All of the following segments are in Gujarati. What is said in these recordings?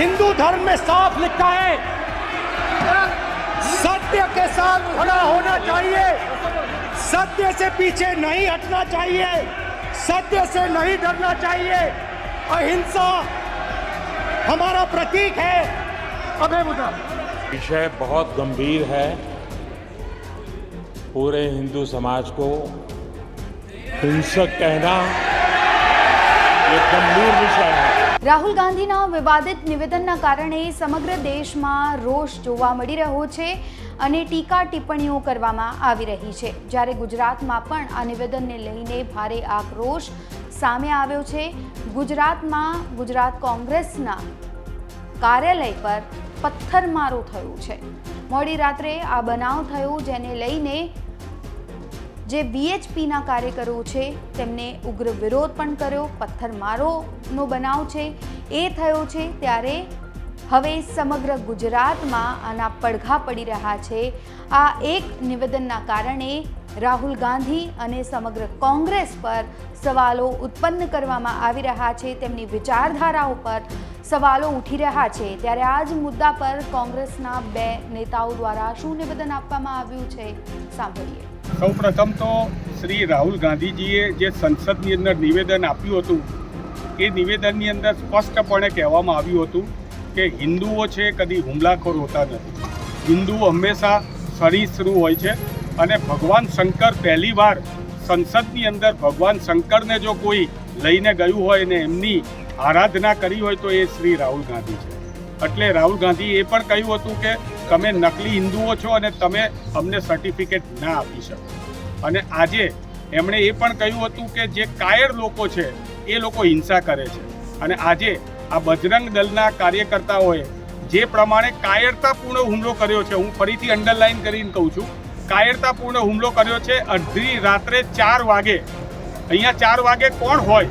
हिंदू धर्म में साफ़ लिखा है। सत्य के साथ खड़ा होना चाहिए। सत्य से पीछे नहीं हटना चाहिए। सत्य से नहीं डरना चाहिए। अहिंसा हमारा प्रतीक है। अभय मुद्रा विषय बहुत गंभीर है। पूरे हिंदू समाज को हिंसक कहना રાહુલ ગાંધીના વિવાદિત નિવેદનના કારણે સમગ્ર દેશમાં રોષ જોવા મળી રહ્યો છે અને ટીકા ટિપ્પણીઓ કરવામાં આવી રહી છે. જ્યારે ગુજરાતમાં પણ આ નિવેદનને લઈને ભારે આક્રોશ સામે આવ્યો છે. ગુજરાતમાં ગુજરાત કોંગ્રેસના કાર્યાલય પર પથ્થરમારો થયો છે. મોડી રાત્રે આ બનાવ થયો, જેને લઈને જે વીએચપીના કાર્યકરો છે, તેમને ઉગ્ર વિરોધ પણ કર્યો, પથ્થરમારોનો બનાવ છે. એ થયો છે ત્યારે હવે સમગ્ર ગુજરાતમાં આના પડઘા પડી રહ્યા છે. આ એક નિવેદનના કારણે રાહુલ ગાંધી અને સમગ્ર કોંગ્રેસ પર સવાલો ઉત્પન્ન કરવામાં આવી રહ્યા છે. તેમની વિચારધારાઓ પર સવાલો ઉઠી રહ્યા છે. ત્યારે આ જ મુદ્દા પર કોંગ્રેસના બે નેતાઓ દ્વારા શું નિવેદન આપવામાં આવ્યું છે, સાંભળીએ. સૌ પ્રથમ તો શ્રી રાહુલ ગાંધીજીએ જે સંસદની અંદર નિવેદન આપ્યું હતું, એ નિવેદનની અંદર સ્પષ્ટપણે કહેવામાં આવ્યું હતું કે હિન્દુઓ છે, કદી હુમલાખોર હોતા નથી. હિન્દુઓ હંમેશા સરિશ્રુ હોય છે અને ભગવાન શંકર પહેલીવાર સંસદની અંદર ભગવાન શંકરને જો કોઈ લઈને ગયું હોય ને એમની આરાધના કરી હોય તો એ શ્રી રાહુલ ગાંધી છે. એટલે રાહુલ ગાંધીએ એ પણ કહ્યું હતું કે તમે નકલી હિન્દુઓ છો અને તમે અમને સર્ટિફિકેટ ના આપી શકો. અને આજે એમણે એ પણ કહ્યું હતું કે જે કાયર લોકો છે, એ લોકો હિંસા કરે છે. અને આજે આ બજરંગ દળના કાર્યકર્તાઓએ જે પ્રમાણે કાયરતાપૂર્ણ હુમલો કર્યો છે, હું ફરીથી અંડરલાઈન કરીને કહું છું, કાયરતાપૂર્ણ હુમલો કર્યો છે અડધી રાત્રે ચાર વાગે. અહીંયા ચાર વાગે કોણ હોય?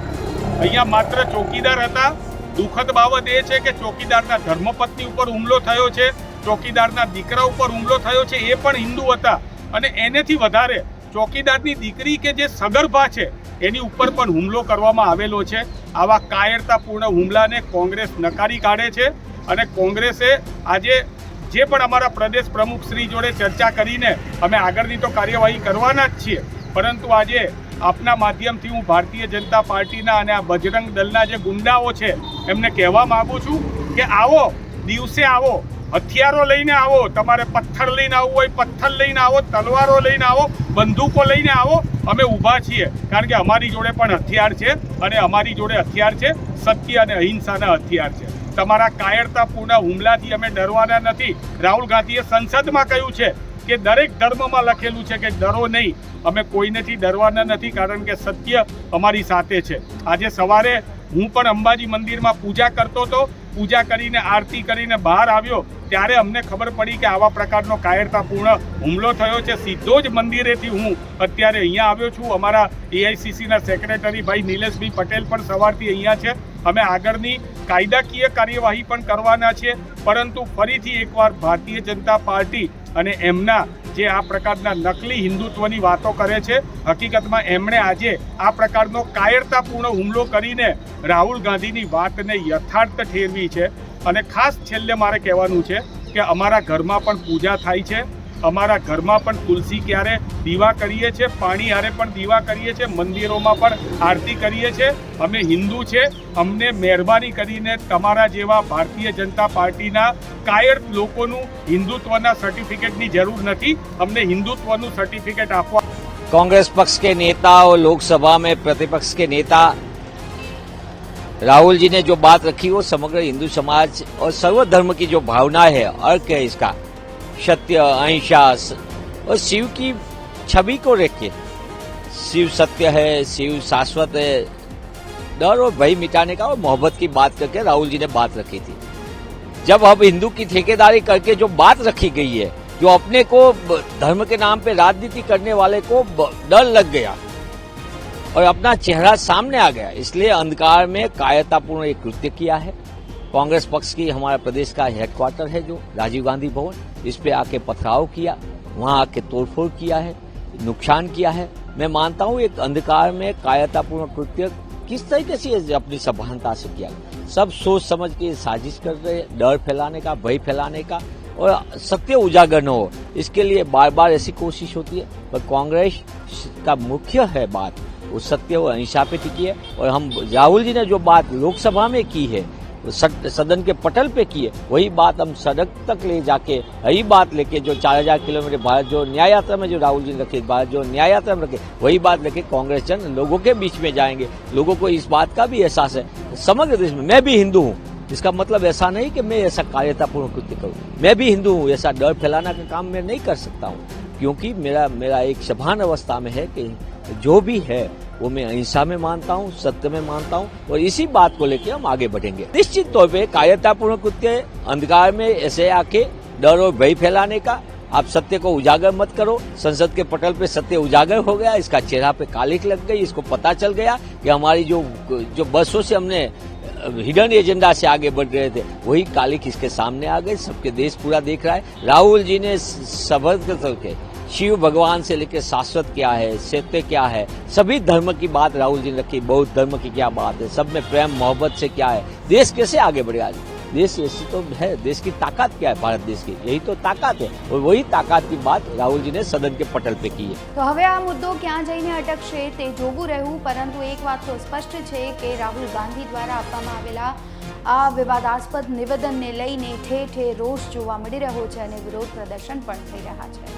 અહીંયા માત્ર ચોકીદાર હતા. દુઃખદ બાબત એ છે કે ચોકીદારના ધર્મપત્ની ઉપર હુમલો થયો છે, ચોકીદારના દીકરા ઉપર હુમલો થયો છે, એ પણ હિન્દુ હતા. અને એનેથી વધારે ચોકીદારની દીકરી કે જે સગર્ભા છે, એની ઉપર પણ હુમલો કરવામાં આવેલો છે. આવા કાયરતાપૂર્ણ હુમલાને કોંગ્રેસ નકારી કાઢે છે અને કોંગ્રેસે આજે જે પણ અમારા પ્રદેશ પ્રમુખ શ્રી જોડે ચર્ચા કરીને અમે આગળની તો કાર્યવાહી કરવાના જ છીએ. પરંતુ આજે આપના માધ્યમથી હું ભારતીય જનતા પાર્ટીના અને આ બજરંગ દળના જે ગુંડાઓ છે, એમને કહેવા માગું છું કે આવો, દિવસે આવો હથિયારો લઈને આવો, તમારે પથ્થર લઈને આવવું હોય, પથ્થર લઈને આવો, તલવારો લઈને આવો, બંદૂકો લઈને આવો, અમે ઊભા છીએ. કારણ કે અમારી જોડે પણ હથિયાર છે અને અમારી જોડે હથિયાર છે, સત્ય અને અહિંસાના હથિયાર છે. તમારા કાયરતાપૂર્ણ હુમલાથી અમે ડરવાના નથી. રાહુલ ગાંધીએ સંસદમાં કહ્યું છે કે દરેક ધર્મમાં લખેલું છે કે ડરો નહીં. અમે કોઈનેથી ડરવાના નથી કારણ કે સત્ય અમારી સાથે છે. આજે સવારે હું પણ અંબાજી મંદિરમાં પૂજા કરતો હતો. પૂજા કરીને, આરતી કરીને બહાર આવ્યો, ત્યારે અમને ખબર પડી કે આવા પ્રકારનો કાયરતાપૂર્ણ હુમલો થયો છે. સીધો જ મંદિરેથી હું અત્યારે અહીંયા આવ્યો છું. અમારા એઆઈસીસીના સેક્રેટરી ભાઈ નિલેશભાઈ પટેલ પણ સવારથી અહીંયા છે. અમે આગળની કાયદાકીય કાર્યવાહી પણ કરવાના છે. પરંતુ ફરીથી એકવાર ભારતીય જનતા પાર્ટી અને એમના જે આ પ્રકારના નકલી હિન્દુત્વની વાતો કરે છે, હકીકતમાં એમણે આજે આ પ્રકારનો કાયરતાપૂર્ણ હુમલો કરીને રાહુલ ગાંધીની વાતને યથાર્થ ઠેરવી છે. અને ખાસ છેલ્લે મારે કહેવાનું છે કે અમારા ઘરમાં પણ પૂજા થાય છે. અમારા ઘરમાં પણ તુલસી ક્યારે દીવા કરીએ છીએ પાણી હારે પણ દીવા કરીએ છીએ મંદિરોમાં પણ આરતી કરીએ છીએ અમે હિન્દુ છે અમને મહેરબાની કરીને તમારા જેવા ભારતીય જનતા પાર્ટીના કાયર લોકોનું હિન્દુત્વના સર્ટિફિકેટની જરૂર નથી અમને હિન્દુત્વનું સર્ટિફિકેટ આપવા कांग्रेस पक्ष के नेता और लोकसभा में प्रतिपक्ष के नेता राहुल जी ने जो बात रखी वो समग्र हिंदू समाज और सर्वधर्म की जो भावना है अर्क है इसका सत्य अहिंसा और शिव की छवि को रखिए शिव सत्य है, शिव शाश्वत है, डर और भय मिटाने का और मोहब्बत की बात करके राहुल जी ने बात रखी थी। जब अब हिंदू की ठेकेदारी करके जो बात रखी गई है, जो अपने को धर्म के नाम पे राजनीति करने वाले को डर लग गया और अपना चेहरा सामने आ गया, इसलिए अंधकार में कायरतापूर्ण एक कृत्य किया है। कांग्रेस पक्ष की हमारा प्रदेश का हेडक्वार्टर है जो राजीव गांधी भवन। इस पे आके पथराव किया, वहाँ आके तोड़फोड़ किया है, नुकसान किया है। मैं मानता हूँ एक अंधकार में कायरतापूर्ण कृत्य किस तरीके से अपनी सभानता से किया सब सोच समझ के साजिश कर रहे डर फैलाने का, भय फैलाने का और सत्य उजागर न हो। इसके लिए बार बार ऐसी कोशिश होती है, पर कांग्रेस का मुख्य है बात, वो सत्य और अहिंसा पे टिकी है। और हम राहुल जी ने जो बात लोकसभा में की है सदन के पटल पे किए। वही बात हम सड़क तक ले जाके, वही बात लेके जो चार हज़ार किलोमीटर भारत जो न्याय यात्रा में जो राहुल जी ने रखे भारत जो न्याय यात्रा में रखे, वही बात लेके कांग्रेस जन लोगों के बीच में जाएँगे। लोगों को इस बात का भी एहसास है। समग्र देश में मैं भी हिंदू हूँ। इसका मतलब ऐसा नहीं कि मैं ऐसा कार्यतापूर्ण कृत्य करूँ। मैं भी हिंदू हूँ, ऐसा डर फैलाना का काम मैं नहीं कर सकता हूँ। क्योंकि मेरा मेरा एक सभान अवस्था में है कि जो भी है वो मैं अहिंसा में मानता हूँ, सत्य में मानता हूँ, और इसी बात को लेकर हम आगे बढ़ेंगे। निश्चित तौर पर कायरतापूर्ण कृत्य अंधकार में ऐसे आके डर और भय फैलाने का। आप सत्य को उजागर मत करो, संसद के पटल पे सत्य उजागर हो गया, इसका चेहरा पे कालिक लग गई, इसको पता चल गया कि हमारी जो जो बसों से हमने, हिडन एजेंडा से आगे बढ़ रहे थे, वही कालिक इसके सामने आ गए, सबके देश पूरा देख रहा है। राहुल जी ने शब्द के शिव भगवान से लेकर शाश्वत क्या है सत्य क्या है सभी धर्म की बात राहुल जी ने रखी बौद्ध धर्म की क्या बात है सब में प्रेम मोहब्बत से क्या है देश कैसे आगे बढ़ेगा देश ऐसी तो है देश की ताकत क्या है भारत देश की यही तो ताकत है और वही ताकत की बात राहुल जी ने सदन के पटल पे की है તો હવે આ મુદ્દો ક્યાં જઈને અટકશે તે જોવું રહ્યું પરંતુ એક વાત તો સ્પષ્ટ છે કે રાહુલ ગાંધી દ્વારા આપવામાં આવેલા આ વિવાદાસ્પદ નિવેદનને લઈને ઠેર ઠેર રોષ જોવા મળી રહ્યો છે અને વિરોધ પ્રદર્શન પણ થઈ રહ્યા છે